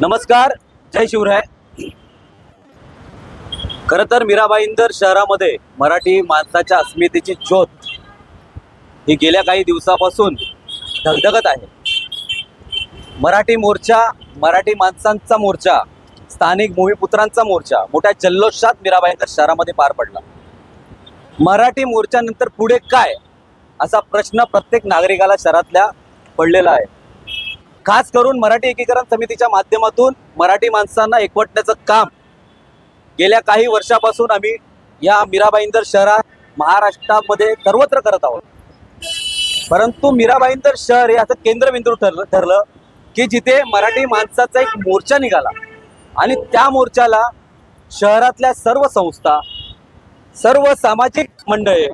नमस्कार जय शिवराय. खर तर मीराबाईंदर शहरामध्ये मराठी माणसाच्या अस्मितेची ज्योत ही गेल्या काही दिवसापासून धगधगत आहे. मराठी मोर्चा मराठी माणसांचा मोर्चा स्थानिक भूमिपुत्रांचा मोर्चा मोठ्या जल्लोषात मीराबाईंदर शहरामध्ये पार पडला. मराठी मोर्चानंतर पुढे काय असा प्रश्न प्रत्येक नागरिकाला शहरातल्या पडलेला आहे. खास करून मराठी एकीकरण समितीच्या माध्यमातून मराठी माणसांना एकवटण्याचं काम. गेल्या काही वर्षापासून आम्ही या मीराबाईंदर शहरात महाराष्ट्रामध्ये सर्वत्र करत आहोत. परंतु मीराबाईंदर शहर हे असं केंद्रबिंदू ठरलं ठरलं की जिथे मराठी माणसाचा एक मोर्चा निघाला आणि त्या मोर्चाला शहरातल्या सर्व संस्था सर्व सामाजिक मंडळे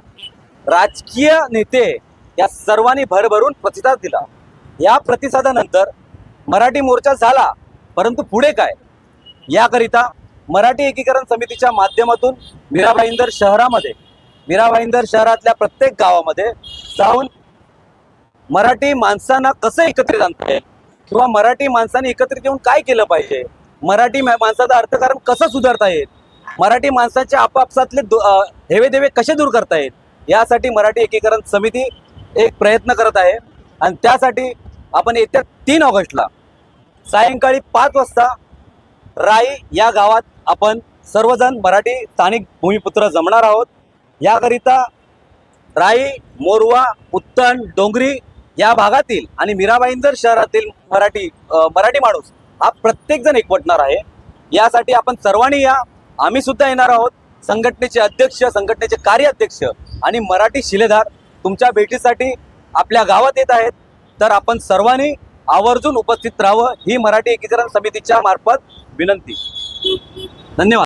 राजकीय नेते या सर्वांनी भरभरून प्रतिसाद दिला. या प्रतिसादानंतर मराठी मोर्चा झाला परंतु पुढे काय? याकरिता मराठी एकीकरण समितीच्या माध्यमातून मीराबाईंदर शहरामध्ये मीराबाईंदर शहरातल्या प्रत्येक गावामध्ये जाऊन मराठी माणसांना कसं एकत्रित आणता येईल? किंवा मराठी माणसाने एकत्रित येऊन काय केलं पाहिजे? मराठी माणसाचं अर्थकारण कसं सुधारता येईल? मराठी माणसाचे आपापसातले दु- हेवेदेवे कसे दूर करता येईल? यासाठी मराठी एकीकरण समिती एक प्रयत्न करत आहे. आणि त्यासाठी आपण येत्या तीन ऑगस्टला सायंकाळी पाच वाजता राई या गावात आपण सर्वजण मराठी स्थानिक भूमिपुत्र जमणार आहोत. याकरिता राई मोरवा उत्तण डोंगरी या भागातील आणि मीराबाईंदर शहरातील मराठी मराठी माणूस हा प्रत्येकजण एकवटणार आहे. यासाठी आपण सर्वांनी या. आम्ही सुद्धा येणार आहोत. संघटनेचे अध्यक्ष संघटनेचे कार्याध्यक्ष आणि मराठी शिलेदार तुमच्या भेटीसाठी आपल्या गावात येत आहेत तर आपण सर्वांनी आवर्जून उपस्थित राहावं ही मराठी एकीकरण समितीच्या मार्फत विनंती. धन्यवाद.